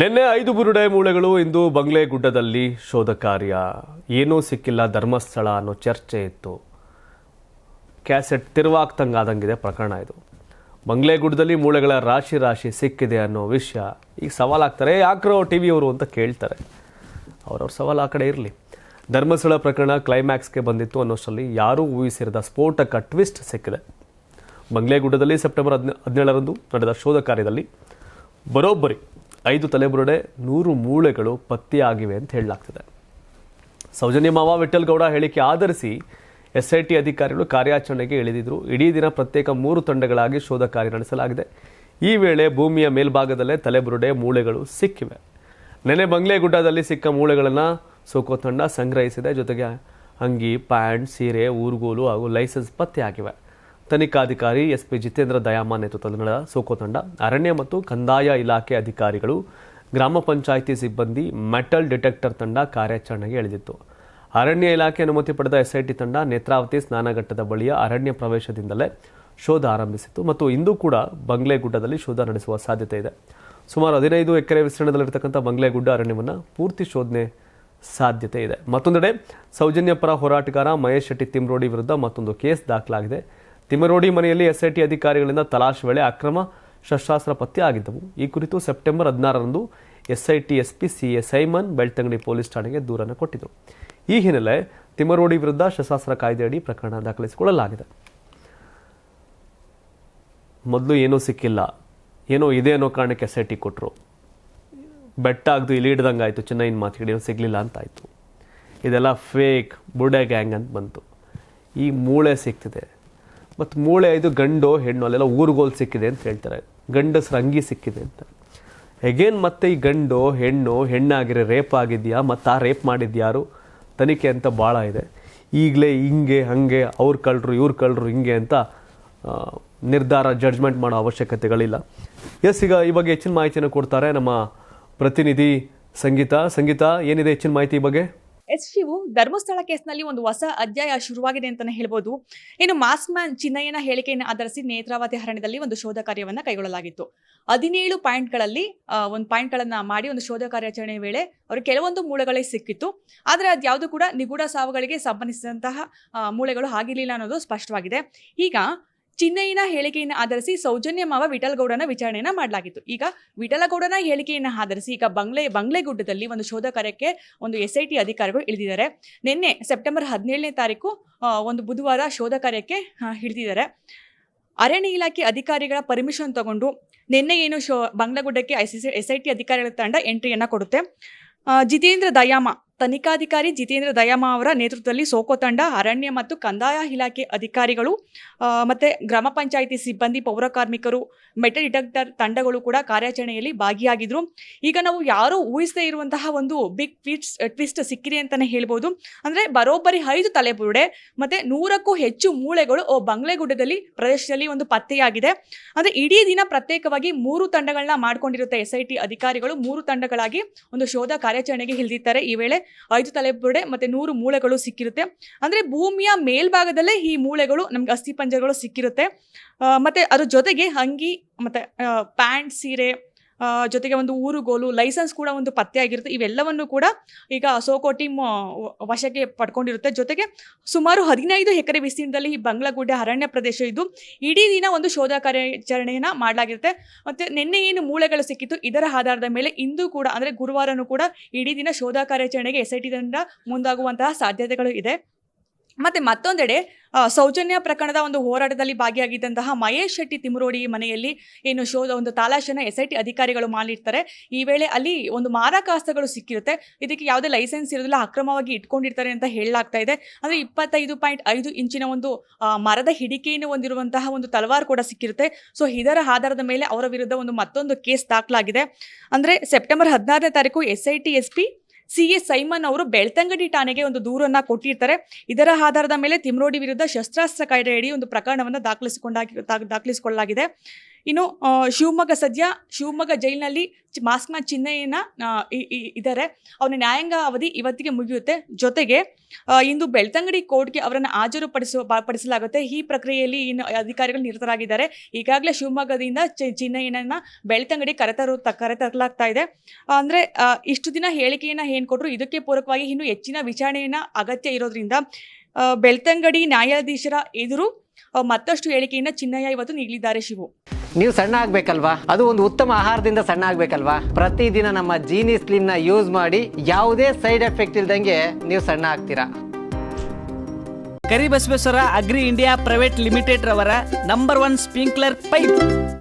ನಿನ್ನೆ ಐದು ಬುರುಡೆ ಮೂಳೆಗಳು ಇಂದು ಬಂಗ್ಲೆ ಗುಡ್ಡದಲ್ಲಿ ಶೋಧ ಕಾರ್ಯ. ಏನೂ ಸಿಕ್ಕಿಲ್ಲ ಧರ್ಮಸ್ಥಳ ಅನ್ನೋ ಚರ್ಚೆ ಇತ್ತು. ಕ್ಯಾಸೆಟ್ ತಿರುವಾಗ್ತಂಗಾದಂಗಿದೆ ಪ್ರಕರಣ ಇದು. ಬಂಗ್ಲೆ ಗುಡ್ಡದಲ್ಲಿ ಮೂಳೆಗಳ ರಾಶಿ ರಾಶಿ ಸಿಕ್ಕಿದೆ ಅನ್ನೋ ವಿಷಯ. ಈಗ ಸವಾಲಾಗ್ತಾರೆ, ಯಾಕ್ರೋ ಟಿ ವಿಯವರು ಅಂತ ಕೇಳ್ತಾರೆ. ಅವ್ರವ್ರ ಸವಾಲು ಆ ಕಡೆ ಇರಲಿ. ಧರ್ಮಸ್ಥಳ ಪ್ರಕರಣ ಕ್ಲೈಮ್ಯಾಕ್ಸ್ಗೆ ಬಂದಿತ್ತು ಅನ್ನೋಷ್ಟರಲ್ಲಿ ಯಾರೂ ಊಹಿಸಿರದ ಸ್ಫೋಟಕ ಟ್ವಿಸ್ಟ್ ಸಿಕ್ಕಿದೆ. ಬಂಗ್ಲೆ ಗುಡ್ಡದಲ್ಲಿ ಸೆಪ್ಟೆಂಬರ್ ಹದಿನ, ಹದಿನೇಳರಂದು ನಡೆದ ಶೋಧ ಕಾರ್ಯದಲ್ಲಿ ಬರೋಬ್ಬರಿ ಐದು ತಲೆಬುರುಡೆ, ನೂರು ಮೂಳೆಗಳು ಪತ್ತೆಯಾಗಿವೆ ಅಂತ ಹೇಳಲಾಗ್ತಿದೆ. ಸೌಜನ್ಯ ಮಾವ ವಿಠಲ್ ಗೌಡ ಹೇಳಿಕೆ ಆಧರಿಸಿ ಎಸ್ ಅಧಿಕಾರಿಗಳು ಕಾರ್ಯಾಚರಣೆಗೆ ಇಳಿದಿದ್ರು. ಇಡೀ ದಿನ ಪ್ರತ್ಯೇಕ ಮೂರು ತಂಡಗಳಾಗಿ ಶೋಧ ಕಾರ್ಯ ನಡೆಸಲಾಗಿದೆ. ಈ ವೇಳೆ ಭೂಮಿಯ ಮೇಲ್ಭಾಗದಲ್ಲೇ ತಲೆಬುರುಡೆ, ಮೂಳೆಗಳು ಸಿಕ್ಕಿವೆ. ನೆನೆ ಬಂಗ್ಲೆಗುಡ್ಡದಲ್ಲಿ ಸಿಕ್ಕ ಮೂಳೆಗಳನ್ನು ಸೋಕೋ ತಂಡ ಸಂಗ್ರಹಿಸಿದೆ. ಜೊತೆಗೆ ಅಂಗಿ, ಪ್ಯಾಂಟ್, ಸೀರೆ, ಊರುಗೋಲು ಹಾಗೂ ಲೈಸೆನ್ಸ್ ಪತ್ತೆಯಾಗಿವೆ. ತನಿಖಾಧಿಕಾರಿ ಎಸ್ ಪಿ ಜಿತೇಂದ್ರ ದಯಾಮಾ ನೇತೃತ್ವದಲ್ಲಿ ನಡೆದ ಸೋಕೋ ತಂಡ, ಅರಣ್ಯ ಮತ್ತು ಕಂದಾಯ ಇಲಾಖೆ ಅಧಿಕಾರಿಗಳು, ಗ್ರಾಮ ಪಂಚಾಯಿತಿ ಸಿಬ್ಬಂದಿ, ಮೆಟಲ್ ಡಿಟೆಕ್ಟರ್ ತಂಡ ಕಾರ್ಯಾಚರಣೆಗೆ ಇಳಿದಿತ್ತು. ಅರಣ್ಯ ಇಲಾಖೆ ಅನುಮತಿ ಪಡೆದ ಎಸ್ಐಟಿ ತಂಡ ನೇತ್ರಾವತಿ ಸ್ನಾನಘಟ್ಟದ ಬಳಿಯ ಅರಣ್ಯ ಪ್ರವೇಶದಿಂದಲೇ ಶೋಧ ಆರಂಭಿಸಿತ್ತು ಮತ್ತು ಇಂದು ಕೂಡ ಬಂಗ್ಲೆಗುಡ್ಡದಲ್ಲಿ ಶೋಧ ನಡೆಸುವ ಸಾಧ್ಯತೆ ಇದೆ. ಸುಮಾರು ಹದಿನೈದು ಎಕರೆ ವಿಸ್ತೀರ್ಣದಲ್ಲಿರ್ತಕ್ಕಂಥ ಬಂಗ್ಲೆಗುಡ್ಡ ಅರಣ್ಯವನ್ನು ಪೂರ್ತಿ ಶೋಧನೆ ಸಾಧ್ಯತೆ ಇದೆ. ಮತ್ತೊಂದೆಡೆ ಸೌಜನ್ಯ ಪರ ಹೋರಾಟಗಾರ ಮಹೇಶ್ ಶೆಟ್ಟಿ ತಿಮ್ರೋಡಿ ವಿರುದ್ಧ ಮತ್ತೊಂದು ಕೇಸ್ ದಾಖಲಾಗಿದೆ. ತಿಮ್ಮರೋಡಿ ಮನೆಯಲ್ಲಿ ಎಸ್ಐಟಿ ಅಧಿಕಾರಿಗಳಿಂದ ತಲಾಶ್ ವೇಳೆ ಅಕ್ರಮ ಶಸ್ತ್ರಾಸ್ತ್ರ ಪತ್ತೆ ಆಗಿದ್ದವು. ಈ ಕುರಿತು ಸೆಪ್ಟೆಂಬರ್ ಹದಿನಾರರಂದು SIT SP C A Simon Belthangady police ಠಾಣೆಗೆ ದೂರನ್ನು ಕೊಟ್ಟಿದ್ದರು. ಈ ಹಿನ್ನೆಲೆ ತಿಮರೋಡಿ ವಿರುದ್ಧ ಶಸ್ತ್ರಾಸ್ತ್ರ ಕಾಯ್ದೆಯಡಿ ಪ್ರಕರಣ ದಾಖಲಿಸಿಕೊಳ್ಳಲಾಗಿದೆ. ಮೊದಲು ಏನೂ ಸಿಕ್ಕಿಲ್ಲ. ಏನೋ ಇದೆ ಅನ್ನೋ ಕಾರಣಕ್ಕೆ ಎಸ್ ಐ ಟಿ ಕೊಟ್ಟರು ಬೆಟ್ಟ ಆಗದು ಇಲ್ಲಿ ಹಿಡ್ದಂಗೆ ಆಯಿತು ಚೆನ್ನೈನ ಮಾತು ಹಿಡಿಯೋ ಸಿಗಲಿಲ್ಲ ಅಂತಾಯಿತು. ಇದೆಲ್ಲ ಫೇಕ್ ಬುಡೆ ಗ್ಯಾಂಗ್ ಅಂತ ಬಂತು. ಈ ಮೂಳೆ ಸಿಕ್ತಿದೆ. ಮತ್ತು ಮೂಳೆ ಇದು ಗಂಡು ಹೆಣ್ಣು ಅಲ್ಲೆಲ್ಲ ಊರುಗೋಲ್ ಸಿಕ್ಕಿದೆ ಅಂತ ಹೇಳ್ತಾರೆ. ಗಂಡಸ್ರ ಅಂಗಿ ಸಿಕ್ಕಿದೆ ಅಂತ. ಎಗೇನ್ ಮತ್ತೆ ಈ ಗಂಡು ಹೆಣ್ಣು ಹೆಣ್ಣಾಗಿರೋ ರೇಪ್ ಆಗಿದೆಯಾ ಮತ್ತು ಆ ರೇಪ್ ಮಾಡಿದ್ಯಾರು ತನಿಖೆ ಅಂತ ಭಾಳ ಇದೆ. ಈಗಲೇ ಹಿಂಗೆ, ಹಾಗೆ, ಅವ್ರು ಕಳ್ಳರು ಇವ್ರು ಕಳ್ಳರು ಹಿಂಗೆ ಅಂತ ನಿರ್ಧಾರ ಜಡ್ಜ್ಮೆಂಟ್ ಮಾಡೋ ಅವಶ್ಯಕತೆಗಳಿಲ್ಲ. ಎಸ್, ಈಗ ಈ ಬಗ್ಗೆ ಹೆಚ್ಚಿನ ಮಾಹಿತಿಯನ್ನು ಕೊಡ್ತಾರೆ ನಮ್ಮ ಪ್ರತಿನಿಧಿ ಸಂಗೀತ. ಸಂಗೀತ, ಏನಿದೆ ಹೆಚ್ಚಿನ ಮಾಹಿತಿ ಈ ಬಗ್ಗೆ? ಎಸ್ ಶಿವು, ಧರ್ಮಸ್ಥಳ ಕೇಸ್ನಲ್ಲಿ ಒಂದು ಹೊಸ ಅಧ್ಯಾಯ ಶುರುವಾಗಿದೆ ಅಂತಾನೆ ಹೇಳ್ಬೋದು. ಇನ್ನು ಮಾಸ್ಮನ್ ಚಿನ್ನಯ್ಯನ ಹೇಳಿಕೆಯನ್ನು ಆಧರಿಸಿ ನೇತ್ರಾವತಿ ಅರಣ್ಯದಲ್ಲಿ ಒಂದು ಶೋಧ ಕಾರ್ಯವನ್ನ ಕೈಗೊಳ್ಳಲಾಗಿತ್ತು. ಹದಿನೇಳು ಪಾಯಿಂಟ್ಗಳಲ್ಲಿ ಒಂದು ಪಾಯಿಂಟ್ಗಳನ್ನು ಮಾಡಿ ಒಂದು ಶೋಧ ಕಾರ್ಯಾಚರಣೆ ವೇಳೆ ಅವರು ಕೆಲವೊಂದು ಮೂಳೆಗಳೇ ಸಿಕ್ಕಿತ್ತು. ಆದರೆ ಅದ್ಯಾವುದು ಕೂಡ ನಿಗೂಢ ಸಾವುಗಳಿಗೆ ಸಂಬಂಧಿಸಿದಂತಹ ಮೂಳೆಗಳು ಆಗಿರಲಿಲ್ಲ ಅನ್ನೋದು ಸ್ಪಷ್ಟವಾಗಿದೆ. ಈಗ ಚಿನ್ನಯ್ಯನ ಹೇಳಿಕೆಯನ್ನು ಆಧರಿಸಿ ಸೌಜನ್ಯ ಮಾವ ವಿಠಲ್ಗೌಡನ ವಿಚಾರಣೆಯನ್ನ ಮಾಡಲಾಗಿತ್ತು. ಈಗ ವಿಠಲಗೌಡನ ಹೇಳಿಕೆಯನ್ನು ಆಧರಿಸಿ ಈಗ ಬಂಗ್ಲೆ ಬಂಗ್ಲೆಗುಡ್ಡದಲ್ಲಿ ಒಂದು ಶೋಧ ಕಾರ್ಯಕ್ಕೆ ಒಂದು ಎಸ್ ಐ ಟಿ ಅಧಿಕಾರಿಗಳು ಇಳಿದಿದ್ದಾರೆ. ನಿನ್ನೆ ಸೆಪ್ಟೆಂಬರ್ ಹದಿನೇಳನೇ ತಾರೀಕು ಒಂದು ಬುಧವಾರ ಶೋಧ ಕಾರ್ಯಕ್ಕೆ ಹಿಡಿದಿದ್ದಾರೆ ಅರಣ್ಯ ಇಲಾಖೆ ಅಧಿಕಾರಿಗಳ ಪರ್ಮಿಷನ್ ತಗೊಂಡು ನಿನ್ನೆ ಏನು show ಬಂಗ್ಲಗುಡ್ಡಕ್ಕೆ I C S I T ಅಧಿಕಾರಿಗಳ ತಂಡ ಎಂಟ್ರಿಯನ್ನು ಕೊಡುತ್ತೆ. ಜಿತೇಂದ್ರ ದಯಾಮ ತನಿಖಾಧಿಕಾರಿ ಜಿತೇಂದ್ರ ದಯಾಮ ಅವರ ನೇತೃತ್ವದಲ್ಲಿ ಸೋಕೋ ತಂಡ, ಅರಣ್ಯ ಮತ್ತು ಕಂದಾಯ ಇಲಾಖೆ ಅಧಿಕಾರಿಗಳು ಮತ್ತು ಗ್ರಾಮ ಪಂಚಾಯಿತಿ ಸಿಬ್ಬಂದಿ, ಪೌರ ಕಾರ್ಮಿಕರು ಮೆಟಲ್ ಡಿಟೆಕ್ಟರ್ ತಂಡಗಳು ಕೂಡ ಕಾರ್ಯಾಚರಣೆಯಲ್ಲಿ ಭಾಗಿಯಾಗಿದ್ರು. ಈಗ ನಾವು ಯಾರೂ ಊಹಿಸದೇ ಇರುವಂತಹ ಒಂದು ಬಿಗ್ ಟ್ವಿಸ್ಟ್ ಟ್ವಿಸ್ಟ್ ಸಿಕ್ಕಿದೆ ಅಂತಲೇ ಹೇಳ್ಬೋದು. ಅಂದರೆ ಬರೋಬ್ಬರಿ ಐದು ತಲೆಬುರುಡೆ, ಮತ್ತು ನೂರಕ್ಕೂ ಹೆಚ್ಚು ಮೂಳೆಗಳು ಬಂಗ್ಲೆಗುಡ್ಡದಲ್ಲಿ ಪ್ರದೇಶದಲ್ಲಿ ಒಂದು ಪತ್ತೆಯಾಗಿದೆ. ಅಂದರೆ ಇಡೀ ದಿನ ಪ್ರತ್ಯೇಕವಾಗಿ ಮೂರು ತಂಡಗಳನ್ನ ಮಾಡ್ಕೊಂಡಿರುತ್ತೆ ಎಸ್ ಐ ಟಿ ಅಧಿಕಾರಿಗಳು. ಮೂರು ತಂಡಗಳಾಗಿ ಒಂದು ಶೋಧ ಕಾರ್ಯಾಚರಣೆಗೆ ಇಳಿದಿದ್ದಾರೆ ಈ ವೇಳೆ. ಐದು ತಲೆಬುರುಡೆ ಮತ್ತೆ ನೂರು ಮೂಳೆಗಳು ಸಿಕ್ಕಿರುತ್ತೆ. ಅಂದ್ರೆ ಭೂಮಿಯ ಮೇಲ್ಭಾಗದಲ್ಲೇ ಈ ಮೂಳೆಗಳು ನಮ್ಗೆ ಅಸ್ಥಿಪಂಜರಗಳು ಸಿಕ್ಕಿರುತ್ತೆ. ಮತ್ತು ಅದ್ರ ಜೊತೆಗೆ ಅಂಗಿ, ಮತ್ತೆ ಪ್ಯಾಂಟ್, ಸೀರೆ ಜೊತೆಗೆ ಒಂದು ಊರು ಗೋಲು ಲೈಸೆನ್ಸ್ ಕೂಡ ಒಂದು ಪತ್ತೆ ಆಗಿರುತ್ತೆ. ಇವೆಲ್ಲವನ್ನು ಕೂಡ ಈಗ ಸೋಕೋ ಟೀಮ್ ವಶಕ್ಕೆ ಪಡ್ಕೊಂಡಿರುತ್ತೆ. ಜೊತೆಗೆ ಸುಮಾರು ಹದಿನೈದು ಎಕರೆ ವಿಸ್ತೀರ್ಣದಲ್ಲಿ ಈ ಬಂಗ್ಲಗುಡ್ಡೆ ಅರಣ್ಯ ಪ್ರದೇಶ ಇದ್ದು ಇಡೀ ದಿನ ಒಂದು ಶೋಧ ಕಾರ್ಯಾಚರಣೆಯನ್ನು ಮಾಡಲಾಗಿರುತ್ತೆ. ಮತ್ತು ನಿನ್ನೆ ಏನು ಮೂಳೆಗಳು ಸಿಕ್ಕಿತ್ತು, ಇದರ ಆಧಾರದ ಮೇಲೆ ಇಂದು ಕೂಡ, ಅಂದರೆ ಗುರುವಾರನೂ ಕೂಡ ಇಡೀ ದಿನ ಶೋಧ ಕಾರ್ಯಾಚರಣೆಗೆ ಎಸ್ ಐ ಟಿ ಮುಂದಾಗುವಂತಹ ಸಾಧ್ಯತೆಗಳು ಇದೆ. ಮತ್ತೆ ಮತ್ತೊಂದೆಡೆ ಸೌಜನ್ಯ ಪ್ರಕರಣದ ಒಂದು ಹೋರಾಟದಲ್ಲಿ ಭಾಗಿಯಾಗಿದ್ದಂತಹ ಮಹೇಶ್ ಶೆಟ್ಟಿ ತಿಮರೋಡಿ ಮನೆಯಲ್ಲಿ ಏನು ಶೋಧ, ಒಂದು ತಾಲಾಶನ ಎಸ್ ಐ ಟಿ ಅಧಿಕಾರಿಗಳು ಮಾಡಿರ್ತಾರೆ. ಈ ವೇಳೆ ಅಲ್ಲಿ ಒಂದು ಮಾರಕಾಸ್ತ್ರಗಳು ಸಿಕ್ಕಿರುತ್ತೆ. ಇದಕ್ಕೆ ಯಾವುದೇ ಲೈಸೆನ್ಸ್ ಇರೋದಿಲ್ಲ, ಅಕ್ರಮವಾಗಿ ಇಟ್ಕೊಂಡಿರ್ತಾರೆ ಅಂತ ಹೇಳಲಾಗ್ತಾ ಇದೆ. ಅಂದರೆ ಇಪ್ಪತ್ತೈದು ಪಾಯಿಂಟ್ ಐದು ಇಂಚಿನ ಒಂದು ಮರದ ಹಿಡಿಕೆಯನ್ನು ಹೊಂದಿರುವಂತಹ ಒಂದು ತಲವಾರು ಕೂಡ ಸಿಕ್ಕಿರುತ್ತೆ. ಸೊ, ಇದರ ಆಧಾರದ ಮೇಲೆ ಅವರ ವಿರುದ್ಧ ಒಂದು ಮತ್ತೊಂದು ಕೇಸ್ ದಾಖಲಾಗಿದೆ. ಅಂದರೆ, ಸೆಪ್ಟೆಂಬರ್ ಹದಿನಾರನೇ ತಾರೀಕು S I T S P C A Simon ಅವರು ಬೆಳ್ತಂಗಡಿ ಠಾಣೆಗೆ ಒಂದು ದೂರನ್ನ ಕೊಟ್ಟಿರ್ತಾರೆ. ಇದರ ಆಧಾರದ ಮೇಲೆ ತಿಮ್ರೋಡಿ ವಿರುದ್ಧ ಶಸ್ತ್ರಾಸ್ತ್ರ ಕಾಯ್ದೆಯಡಿ ಒಂದು ಪ್ರಕರಣವನ್ನು ದಾಖಲಿಸಿಕೊಂಡಾಗಿ ದಾಖ- ದಾಖಲಿಸಿಕೊಳ್ಳಲಾಗಿದೆ. ಇನ್ನು ಶಿವಮೊಗ್ಗ ಸದ್ಯ, ಶಿವಮೊಗ್ಗ ಜೈಲಿನಲ್ಲಿ ಮಾಸ್ಕ್ನ ಚಿಹ್ನೆಯನ್ನು ಇದ್ದಾರೆ ಅವನ ನ್ಯಾಯಾಂಗ ಅವಧಿ ಇವತ್ತಿಗೆ ಮುಗಿಯುತ್ತೆ. ಜೊತೆಗೆ ಇಂದು ಬೆಳ್ತಂಗಡಿ ಕೋರ್ಟ್ಗೆ ಅವರನ್ನು ಹಾಜರು ಪಡಿಸುವ ಪಡಿಸಲಾಗುತ್ತೆ. ಈ ಪ್ರಕ್ರಿಯೆಯಲ್ಲಿ ಇನ್ನು ಅಧಿಕಾರಿಗಳು ನಿರತರಾಗಿದ್ದಾರೆ. ಈಗಾಗಲೇ ಶಿವಮೊಗ್ಗದಿಂದ ಚಿಹ್ನೆಯನ್ನು ಬೆಳ್ತಂಗಡಿ ಕರೆತರು ಕರೆತರಲಾಗ್ತಾ ಇದೆ. ಅಂದರೆ ಇಷ್ಟು ದಿನ ಹೇಳಿಕೆಯನ್ನು ಏನು ಕೊಟ್ಟರು ಇದಕ್ಕೆ ಪೂರಕವಾಗಿ ಇನ್ನು ಹೆಚ್ಚಿನ ವಿಚಾರಣೆಯನ್ನು ಅಗತ್ಯ ಇರೋದ್ರಿಂದ ಬೆಳ್ತಂಗಡಿ ನ್ಯಾಯಾಧೀಶರ ಎದುರು ಮತ್ತಷ್ಟು ಹೇಳಿಕೆಯನ್ನು ಚಿನ್ನಯ್ಯ ಇವತ್ತು ನೀಡಲಿದ್ದಾರೆ ಶಿವು. ನೀವು ಸಣ್ಣ ಆಗ್ಬೇಕಲ್ವಾ? ಅದು ಒಂದು ಉತ್ತಮ ಆಹಾರದಿಂದ ಸಣ್ಣ ಆಗ್ಬೇಕಲ್ವಾ? ಪ್ರತಿದಿನ ನಮ್ಮ ಜೀನಿ ಸ್ಲಿಮ್ನ ಯೂಸ್ ಮಾಡಿ ಯಾವುದೇ ಸೈಡ್ ಎಫೆಕ್ಟ್ ಇಲ್ದಂಗೆ ನೀವು ಸಣ್ಣ ಆಗ್ತೀರಾ? Karibasaveshwara agri India private limited ರವರ ನಂಬರ್ ಒನ್ ಸ್ಪ್ರಿಂಕ್ಲರ್ ಪೈಪ್